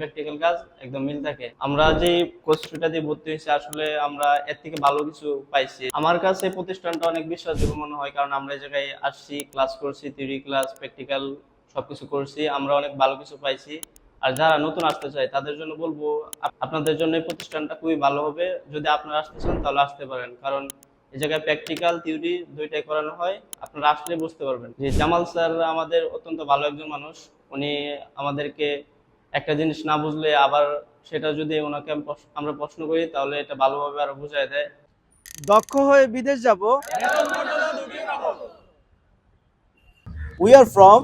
Practical কাজ একদম মিল থাকে। আমরা যে কোর্সটা দিয়ে ভর্তি হয়েছি, আসলে আমরা এর থেকে ভালো কিছু পাইছি। আমার কাছে প্রতিষ্ঠানটা অনেক বিশ্বাসযোগ্য মনে হয়, কারণ আমরা এই জায়গায় আসছি ক্লাস করছি থিওরি ক্লাস প্র্যাকটিক্যাল সবকিছু করছি, আমরা অনেক ভালো কিছু পাইছি। আর যারা নতুন আসতে চায় তাদের জন্য বলব আপনাদের জন্য এই প্রতিষ্ঠানটা খুবই ভালো হবে। যদি আপনারা আসতে চান তাহলে আসতে পারেন। কারণ এই জায়গায় প্র্যাকটিক্যাল থিওরি দুইটাই করানো হয়। আপনারা আসলে বুঝতে পারবেন যে জামাল স্যার আমাদের অত্যন্ত ভালো একজন মানুষ। উনি আমাদেরকে একটা জিনিস না বুঝলে আবার সেটা যদি ওনাকে আমি আমরা প্রশ্ন করি তাহলে এটা ভালোভাবে আরও বুঝাই দেয়। দক্ষ হয়ে বিদেশ যাব। We are from